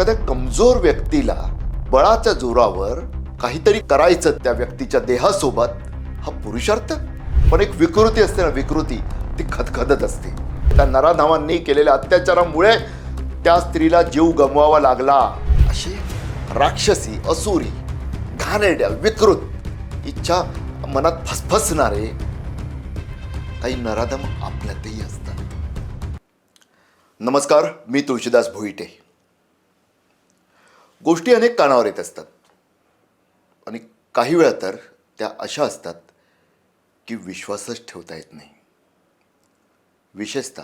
एखाद्या कमजोर व्यक्तीला बळाच्या जोरावर काहीतरी करायचं त्या व्यक्तीच्या देहासोबत हा पुरुषार्थ? पण एक विकृती असते ना विकृती ती खदखदत असते. त्या नराधमांनी केलेल्या अत्याचारामुळे त्या स्त्रीला जीव गमवावा लागला. अशी राक्षसी असुरी घाणेरड्या विकृत इच्छा मनात फसफसणारे काही नराधम आपल्यातही असतात. नमस्कार मी तुळशीदास भोईटे. गोष्टी अनेक कानावर येत असतात. आणि काही वेळा तर त्या अशा असतात की विश्वासच ठेवता येत नाही. विशेषतः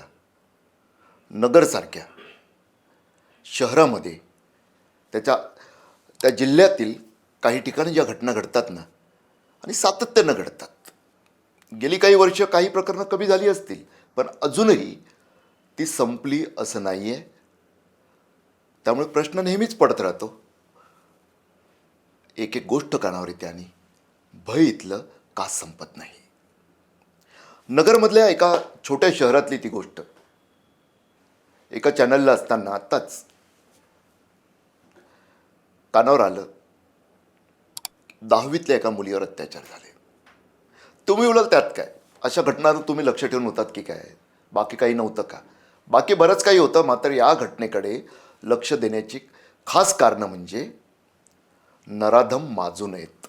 नगरसारख्या शहरामध्ये त्याच्या त्या जिल्ह्यातील काही ठिकाणी ज्या घटना घडतात ना आणि सातत्यानं घडतात. गेली काही वर्ष काही प्रकरणं कमी झाली असतील पण अजूनही ती संपली असं नाही आहे त्यामुळे प्रश्न नेहमीच पडत राहतो. एक एक गोष्ट कानावर येते आणि भय इथलं का संपत नाही? नगरमधल्या एका छोट्या शहरातली ती गोष्ट. एका चॅनलला असताना आत्ताच कानावर आलं. दहावीतल्या एका मुलीवर अत्याचार झाले. तुम्ही उलट त्यात काय? अशा घटनांवर तुम्ही लक्ष ठेवून होतात की काय? बाकी काही नव्हतं का? बाकी बरंच काही होतं मात्र या घटनेकडे लक्ष देण्याची खास कारणं म्हणजे नराधम माजू नयेत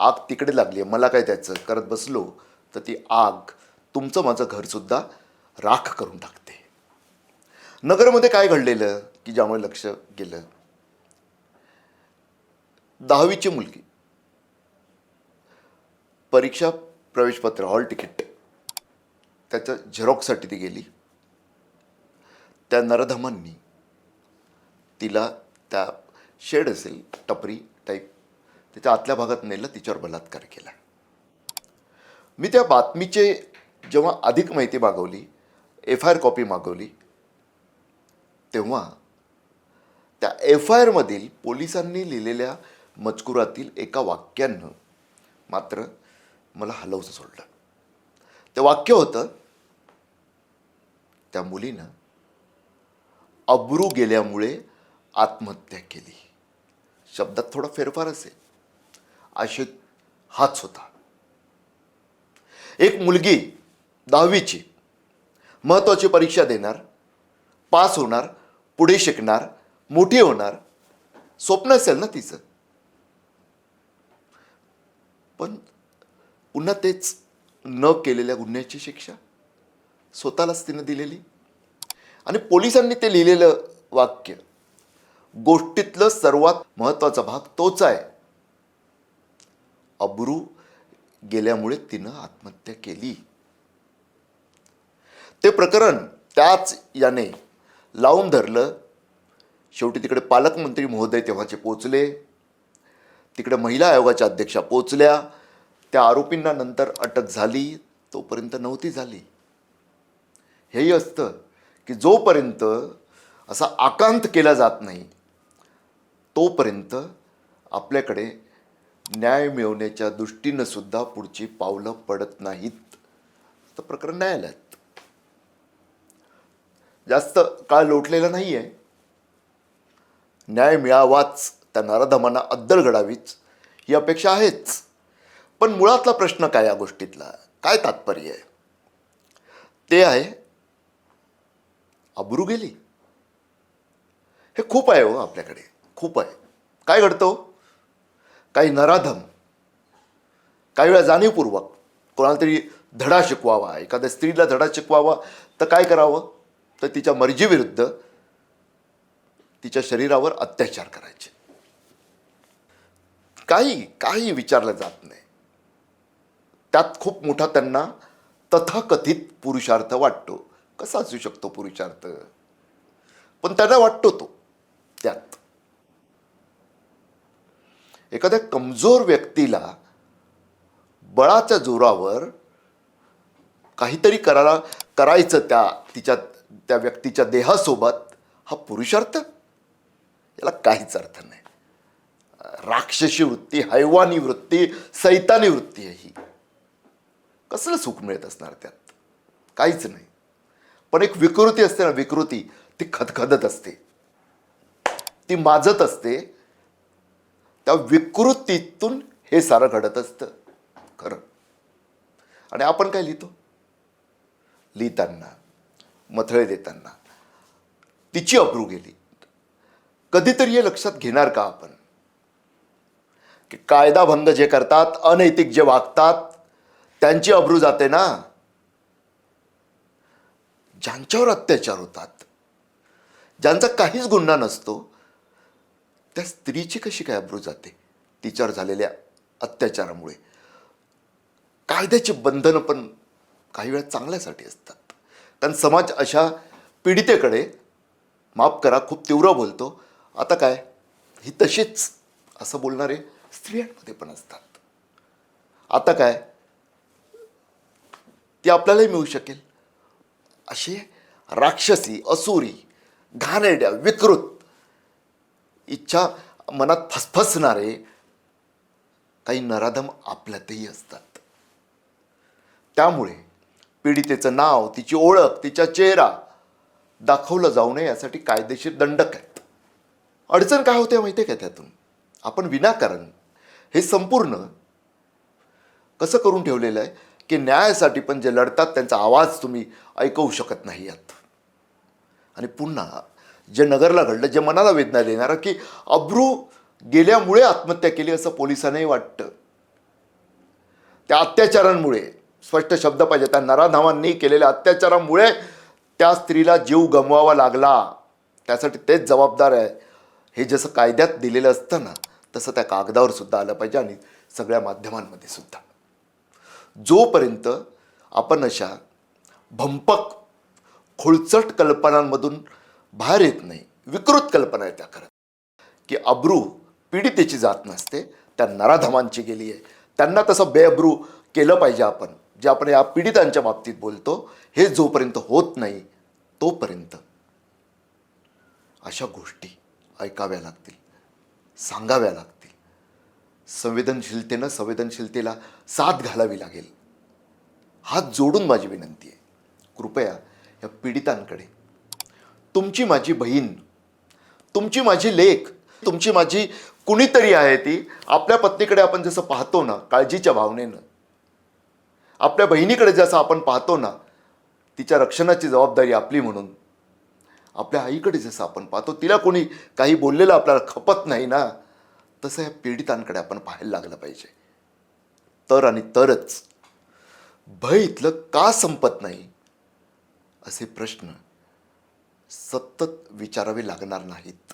आग तिकडे लागली आहे. मला काय त्याचं करत बसलो तर ती आग तुमचं माझं घरसुद्धा राख करून टाकते. नगरमध्ये काय घडलेलं की ज्यामुळे लक्ष गेलं? दहावीची मुलगी. परीक्षा प्रवेशपत्र हॉल तिकीट. त्याच्या झेरॉक्ससाठी ती गेली. त्या नरधमांनी तिला त्या शेड असेल टपरी टाईप त्याच्या आतल्या भागात नेलं तिच्यावर बलात्कार केला. मी त्या बातमीचे जेव्हा अधिक माहिती मागवली एफ आय आर कॉपी मागवली तेव्हा त्या एफ आय आरमधील पोलिसांनी लिहिलेल्या मजकुरातील एका वाक्यानं मात्र मला हलवचं सोडलं. ते वाक्य होतं त्या मुलीनं अब्रू गेल्यामुळे आत्महत्या केली. शब्दात थोडा फेरफार असेल आशिक हाच होता. एक मुलगी दहावीची महत्त्वाची परीक्षा देणार पास होणार पुढे शिकणार मोठी होणार. स्वप्न असेल ना तिचं. पण पुन्हा तेच न केलेल्या गुन्ह्याची शिक्षा स्वतःलाच तिनं दिलेली. आणि पोलिसांनी ते लिहिलेलं वाक्य गोष्टीतलं सर्वात महत्त्वाचा भाग तोच आहे. अब्रू गेल्यामुळे तिनं आत्महत्या केली. ते प्रकरण त्याच याने लावून धरलं. शेवटी तिकडे पालकमंत्री महोदय तेव्हाचे पोचले तिकडे महिला आयोगाच्या अध्यक्षा पोचल्या त्या आरोपींना नंतर अटक झाली तोपर्यंत नव्हती झाली. हेही असतं. की जोपर्यंत असा आकांत केला जात नाही तोपर्यंत आपल्याकडे न्याय मिळवण्याच्या दृष्टीनं सुद्धा पुढची पावलं पडत नाहीत. तर प्रकरण न्यायालयात. जास्त काळ लोटलेला नाही आहे न्याय मिळावाच त्या नराधमांना अद्दल घडावीच ही अपेक्षा आहेच. पण मुळातला प्रश्न काय या गोष्टीतला? काय तात्पर्य आहे? ते आहे अब्रू गेली. हे खूप आहे हो आपल्याकडे. खूप आहे. काय घडतं हो? काही नराधम काही वेळा जाणीवपूर्वक कोणाला तरी धडा शिकवावा एखाद्या स्त्रीला धडा शिकवावा तर काय करावं? तर तिच्या मर्जीविरुद्ध तिच्या शरीरावर अत्याचार करायचे. काही काही विचारलं जात नाही. त्यात खूप मोठा त्यांना तथाकथित पुरुषार्थ वाटतो. कसा असू शकतो पुरुषार्थ? पण त्यांना वाटतो तो त्यात. एखाद्या कमजोर व्यक्तीला बळाच्या जोरावर काहीतरी करायला करायचं त्या तिच्या त्या व्यक्तीच्या देहासोबत हा पुरुषार्थ? याला काहीच अर्थ नाही. राक्षसी वृत्ती हैवानी वृत्ती सैतानी वृत्ती आहे ही. कसलं सुख मिळत असणार त्यात? काहीच नाही. पण एक विकृती असते ना विकृती. ती खदखदत असते. ती माजत असते. त्या विकृतीतून हे सारं घडत असतं. खरं. आणि आपण काय लिहितो? लिहिताना मथळे देताना. तिची अब्रू गेली. कधीतरी हे लक्षात घेणार का आपण? की कायदाभंग जे करतात अनैतिक जे वागतात त्यांची अब्रू जाते ना. ज्यांच्यावर अत्याचार होतात ज्यांचा काहीच गुन्हा नसतो त्या स्त्रीची कशी काय अब्रू जाते? तिच्यावर झालेल्या अत्याचारामुळे. कायद्याची बंधनं पण काही वेळा चांगल्यासाठी असतात. कारण समाज अशा पीडितेकडे माफ करा खूप तीव्र बोलतो. आता काय? ही तशीच असं बोलणारे स्त्रियांमध्ये पण असतात. आता काय? ती आपल्यालाही मिळू शकेल. असे राक्षसी असुरी घाणेरड्या विकृत इच्छा मनात फसफसणारे काही नराधम आपल्यातही असतात. त्यामुळे पीडितेचं नाव तिची ओळख तिचा चेहरा दाखवला जाऊ नये यासाठी कायदेशीर दंडक आहेत. अडचण काय होते माहिती आहे का त्यातून? आपण विनाकारण हे संपूर्ण कसं करून ठेवलेलं आहे? की न्यायासाठी पण जे लढतात त्यांचा आवाज तुम्ही ऐकवू शकत नाही आहात. आणि पुन्हा जे नगरला घडलं जे मनाला वेदना देणारं की अब्रू गेल्यामुळे आत्महत्या केली असं पोलिसांनाही वाटतं. त्या अत्याचारांमुळे स्पष्ट शब्द पाहिजे त्या नराधामांनी केलेल्या अत्याचारामुळे त्या स्त्रीला जीव गमवावा लागला. त्यासाठी तेच जबाबदार आहे. हे जसं कायद्यात दिलेलं असतं ना तसं त्या कागदावर सुद्धा आलं पाहिजे आणि सगळ्या माध्यमांमध्ये सुद्धा. जोपर्यंत आपण अशा भंपक खोळचट कल्पनांमधून बाहेर येत नाही विकृत कल्पना आहे त्या खरं की अब्रू पीडितेची जात नसते त्या नराधमांची गेली आहे. त्यांना तसं बेअब्रू केलं पाहिजे आपण जे आपण या पीडितांच्या बाबतीत बोलतो हे जोपर्यंत होत नाही तोपर्यंत अशा गोष्टी ऐकाव्या लागतील सांगाव्या लागतील. संवेदनशीलतेनं संवेदनशीलतेला साथ घालावी लागेल. हात जोडून माझी विनंती आहे. कृपया या पीडितांकडे. तुमची माझी बहीण तुमची माझी लेख तुमची माझी कुणीतरी आहे ती आपल्या पत्नीकडे आपण जसं पाहतो ना काळजीच्या भावनेनं आपल्या बहिणीकडे जसं आपण पाहतो ना तिच्या रक्षणाची जबाबदारी आपली म्हणून आपल्या आईकडे जसं आपण पाहतो तिला कोणी काही बोललेलं आपल्याला खपत नाही ना. तसं या पीडितांकडे आपण पाहायला लागलं पाहिजे. तर आणि तरच भय इथलं का संपत नाही? असे प्रश्न सतत विचारावे लागणार नाहीत.